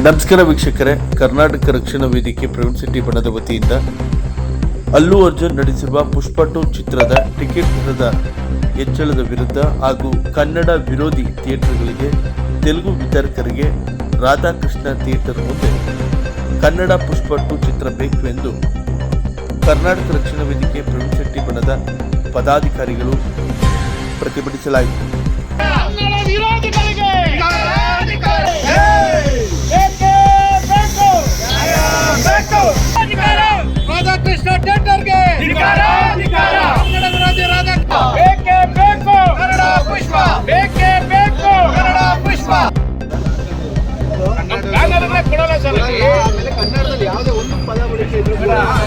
ನಮಸ್ಕಾರ ವೀಕ್ಷಕರೇ, ಕರ್ನಾಟಕ ರಕ್ಷಣಾ ವೇದಿಕೆ ಪ್ರವೀಣ್ ಸಿಟಿ ಬಣದ ವತಿಯಿಂದ ಅಲ್ಲು ಅರ್ಜುನ್ ನಡೆಸಿರುವ ಪುಷ್ಪ ಚಿತ್ರದ ಟಿಕೆಟ್ ದರದ ಹೆಚ್ಚಳದ ವಿರುದ್ಧ ಹಾಗೂ ಕನ್ನಡ ವಿರೋಧಿ ಥಿಯೇಟರ್ಗಳಿಗೆ ತೆಲುಗು ವಿತರಕರಿಗೆ ರಾಧಾಕೃಷ್ಣ ಥಿಯೇಟರ್ ಮುಂದೆ ಕನ್ನಡ ಪುಷ್ಪ ಚಿತ್ರ ಬೇಕು ಎಂದು ಕರ್ನಾಟಕ ರಕ್ಷಣಾ ವೇದಿಕೆ ಪ್ರವೀಣ್ ಶೆಟ್ಟಿ ಬಣದ ಪದಾಧಿಕಾರಿಗಳು ಪ್ರತಿಭಟಿಸಲಾಯಿತು. Yeah.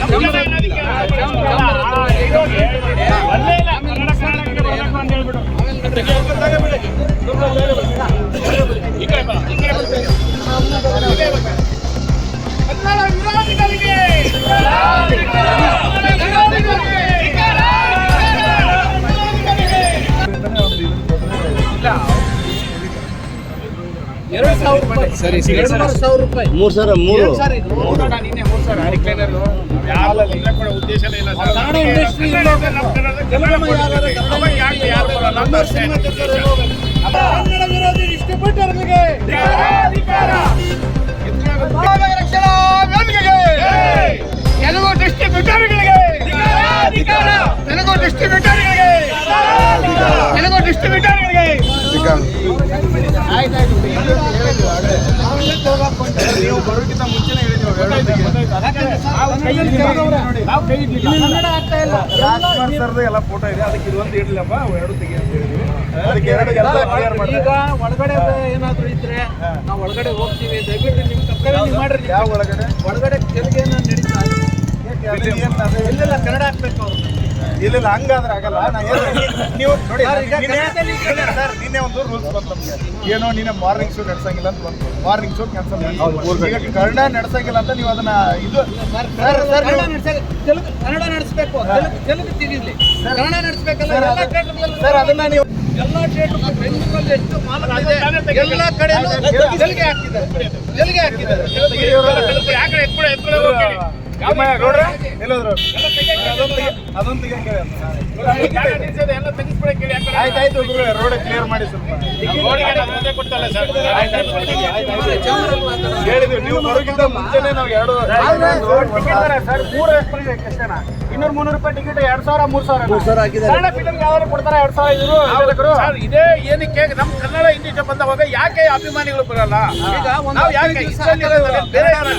ಎರಡು ಸಾವಿರ ರೂಪಾಯಿ. ಸರಿ ಎರಡು ಸಾವಿರ ರೂಪಾಯಿ. ಮೂರು ಸಾವಿರ ಮೂರು. ಕನ್ನಡ ಇಂಡಸ್ಟ್ರಿ ಕನ್ನಡ ವಿರೋಧಿ ಡಿಸ್ಟ್ರಿಬ್ಯೂಟರ್ಗಳಿಗೆ ನೀವು ಬರೋಕ್ಕಿಂತ ಮುಂಚೆನೇ ಹೇಳಿದ್ವಿ ಎಲ್ಲ ಫೋಟೋ ಇದೆ ಅದಕ್ಕೆ ಇದೊಂದು ಎರಡು ಈಗ ಒಳಗಡೆ ಏನಾದ್ರು ಇದ್ರೆ ನಾವು ಒಳಗಡೆ ಹೋಗ್ತೀವಿ. ದಯವಿಟ್ಟು ನಿಮ್ ಕರ್ತವ್ಯ ಮಾಡ್ರಿ. ಯಾವ ಒಳಗಡೆ? ಒಳಗಡೆ ತೆಲುಗು ಏನೋ ನಡೀತಾ ಇಲ್ಲ ಕನ್ನಡ ಇಲ್ಲ ಹಂಗಾದ್ರೆ ಆಗಲ್ಲ. ನಾ ಏನು ನೀವು ನೋಡಿ ಸರ್, ನಿನ್ನೆ ಸರ್ ನಿನ್ನೆ ಒಂದು ರೂಲ್ಸ್ ಬಂತು ನಮಗೆ. ಏನೋ ನಿನ್ನೆ ಮಾರ್ನಿಂಗ್ ಶೋ ನಡೆಸಂಗಿಲ್ಲ ಅಂತ ಬಂತು. ಮಾರ್ನಿಂಗ್ ಶೋ ಕ್ಯಾನ್ಸಲ್ ಈಗ ಕನ್ನಡ ನಡೆಸಂಗಿಲ್ಲ ಅಂತ ನೀವು ಅದನ್ನ ಇದು ಸರ್, ಸರ್, ಸರ್, ಕನ್ನಡ ನಡೆಸಬೇಕು. ತೆಲುಗು ತೆಲುಗು ತಿಳಿಲಿ ಕನ್ನಡ ನಡೆಸಬೇಕಲ್ಲ ಸರ್, ಅದನ್ನ ನೀವು ಎಲ್ಲ ಥಿಯೇಟರ್ ಬೆಂಗಳೂರಲ್ಲಿ ಎಷ್ಟು ಮಾಲಕ ಇದೆ? ಎಲ್ಲ ಕಡೆ ಹಾಕಿದ್ದಾರೆ. ಹಾಕಿದ್ದಾರೆ. ಯಾಕಡೆ ಎತ್ಕೊಳೆ ಎತ್ಕೊಳೆ ಹೋಗಿ ನೋಡ್ರೆ ಎಲ್ಲೋದ್ರು ಅದೊಂದು ತೆಗಿ- ಅದೊಂದು ತೆಗಿಯಂಗೆ ಅಂತ. ಎಲ್ಲ ತೆಗಿಸ್ಬಿಡ ಕೇಳಿ ಆ ಕಡೆ. ಆಯ್ತು ಆಯ್ತು ಗುರು ರೋಡ್ ಕ್ಲಿಯರ್ ಮಾಡಿ ಸ್ವಲ್ಪ ನೀವು ಮುಂಚೆನೆ ನಾವು ಎರಡು ಸರ್ ಮೂರು ಇನ್ನೂರು ಮುನ್ನೂರು ರೂಪಾಯಿ ಟಿಕೆಟ್ ಎರಡ್ ಸಾವಿರ ಮೂರ್ ಸಾವಿರ ಕನ್ನಡ ಕೊಡ್ತಾರೆ ಎರಡ್ ಸಾವಿರ ಇದ್ರು ಇದೇ ಏನಕ್ಕೆ ನಮ್ಮ ಕನ್ನಡ ಇಂಗ್ಲಿಷ್ ಬಂದವಾಗ ಯಾಕೆ ಅಭಿಮಾನಿಗಳು ಬರಲ್ಲ ಈಗ ನಾವು ಯಾಕೆ ಬೇರೆ ಯಾರು?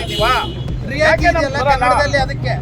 ರಿಯಾಯಿತಿ ಇದೆಯಲ್ಲ ಕನ್ನಡದಲ್ಲಿ ಅದಕ್ಕೆ?